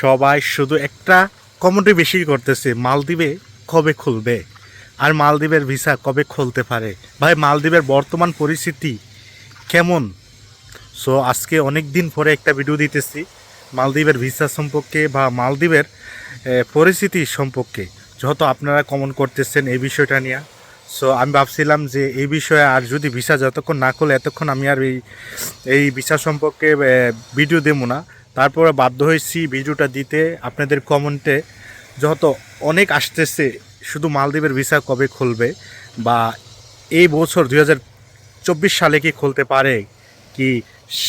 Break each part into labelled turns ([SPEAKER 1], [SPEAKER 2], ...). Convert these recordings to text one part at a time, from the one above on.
[SPEAKER 1] সবাই শুধু একটা কমেন্টই বেশি করতেছে, মালদ্বীপে কবে খুলবে? আর মালদ্বীপের ভিসা কবে খুলতে পারে? ভাই, মালদ্বীপের বর্তমান পরিস্থিতি কেমন? সো আজকে অনেক দিন পরে একটা ভিডিও দিতেছি, মালদ্বীপের ভিসা সম্পর্কে বা মালদ্বীপের পরিস্থিতি সম্পর্কে। যত আপনারা কমন করতেছেন এই বিষয়টা নিয়ে। সো আমি ভাবছিলাম যে এই বিষয়ে আর যদি ভিসা যতক্ষণ না করলে এতক্ষণ আমি আর এই এই ভিসা সম্পর্কে ভিডিও দেবো না। তারপরে বাধ্য হয়েছি ভিডিওটা দিতে। আপনাদের কমেন্টে যত অনেক আসতেছে, শুধু মালদ্বীপের ভিসা কবে খুলবে বা এই বছর দুই সালে কি খুলতে পারে কি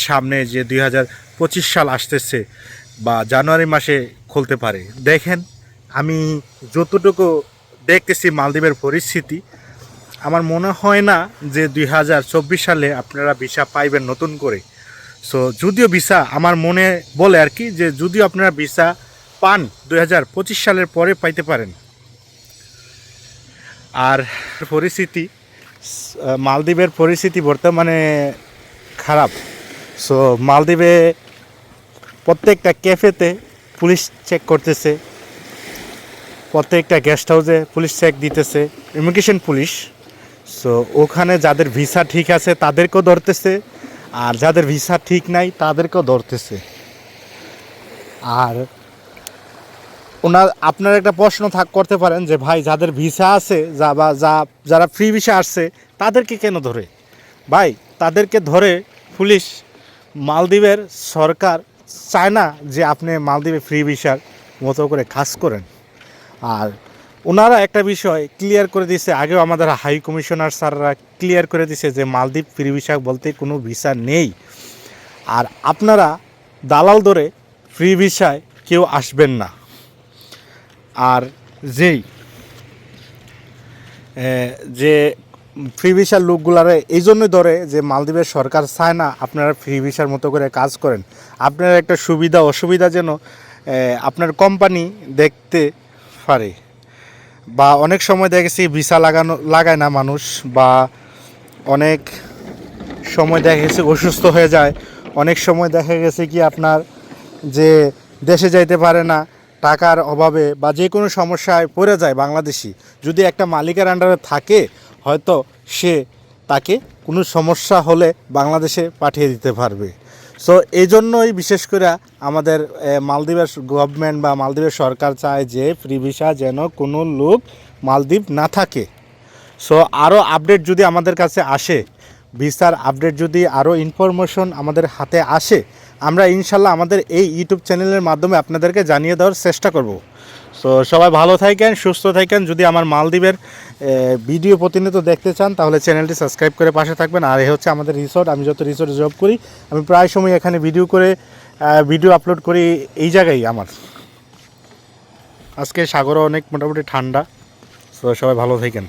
[SPEAKER 1] সামনে যে দুই হাজার পঁচিশ সাল আসতেছে বা জানুয়ারি মাসে খুলতে পারে। দেখেন, আমি যতটুকু দেখতেছি মালদ্বীপের পরিস্থিতি, আমার মনে হয় না যে দুই হাজার চব্বিশ সালে আপনারা ভিসা পাইবেন নতুন করে। সো যদিও ভিসা আমার মনে বলে আর কি যে যদিও আপনারা ভিসা পান দুই হাজার পঁচিশ সালের পরে পাইতে পারেন। আর পরিস্থিতি মালদ্বীপের পরিস্থিতি বর্তমানে খারাপ। সো মালদ্বীপে প্রত্যেকটা ক্যাফেতে পুলিশ চেক করতেছে, প্রত্যেকটা গেস্ট হাউসে পুলিশ চেক দিতেছে ইমিগ্রেশন পুলিশ। সো ওখানে যাদের ভিসা ঠিক আছে তাদেরকেও ধরতেছে আর যাদের ভিসা ঠিক নাই, তাদেরকেও ধরতেছে। আর ওনার, আপনার একটা প্রশ্ন থাক, করতে পারেন যে, ভাই, যাদের ভিসা আছে, যা বা, যা, যারা ফ্রি ভিসা আসছে, তাদেরকে কেন ধরে? ভাই, তাদেরকে ধরে পুলিশ, মালদ্বীপের সরকার চায় না যে, আপনি মালদ্বীপে ফ্রি ভিসার মতো করে কাজ করেন। আর ওনারা একটা বিষয় ক্লিয়ার করে দিছে, আগেও আমাদের হাই কমিশনার স্যাররা ক্লিয়ার করে দিছে যে মালদ্বীপ ফ্রি ভিসা বলতে কোনো ভিসা নেই। আর আপনারা দালাল ধরে ফ্রি ভিসায় কেউ আসবেন না। আর যেই যে ফ্রি ভিসার লোকগুলারে এই জন্যই ধরে যে মালদ্বীপের সরকার চায় না আপনারা ফ্রি ভিসার মতো করে কাজ করেন। আপনার একটা সুবিধা অসুবিধা যেন আপনার কোম্পানি দেখতে পারে। বা অনেক সময় দেখা দেখেছি ভিসা লাগানো, লাগায় না মানুষ, বা অনেক সময় দেখা গেছে অসুস্থ হয়ে যায়। অনেক সময় দেখা গেছে কি আপনার যে দেশে যাইতে পারে না, টাকার অভাবে বা যে কোনো সমস্যায় পড়ে যায় বাংলাদেশি, যদি একটা মালিকের আন্ডারে থাকে, হয়তো সে তাকে কোনো সমস্যা হলে বাংলাদেশে পাঠিয়ে দিতে পারবে। সো এই জন্যই বিশেষ করে আমাদের মালদ্বীপের গভর্নমেন্ট বা মালদ্বীপের সরকার চায় যে ফ্রি ভিসা যেন কোনো লোক মালদ্বীপ না থাকে। সো আরও আপডেট যদি আমাদের কাছে আসে, ভিসার আপডেট যদি আরও ইনফরমেশন আমাদের হাতে আসে, আমরা ইনশাল্লাহ আমাদের এই ইউটিউব চ্যানেলের মাধ্যমে আপনাদেরকে জানিয়ে দেওয়ার চেষ্টা করব। সো সবাই ভালো থাকেন, সুস্থ থাকেন। যদি আমার মালদ্বীপের ভিডিও প্রতিনিয়ত দেখতে চান, তাহলে চ্যানেলটি সাবস্ক্রাইব করে পাশে থাকবেন। আর এ হচ্ছে আমাদের রিসোর্ট। আমি যত রিসোর্টে জব করি, আমি প্রায় সময় এখানে ভিডিও করে ভিডিও আপলোড করি এই জায়গায় আমার। আজকে সাগরও অনেক মোটামুটি ঠান্ডা। সো সবাই ভালো থাকেন।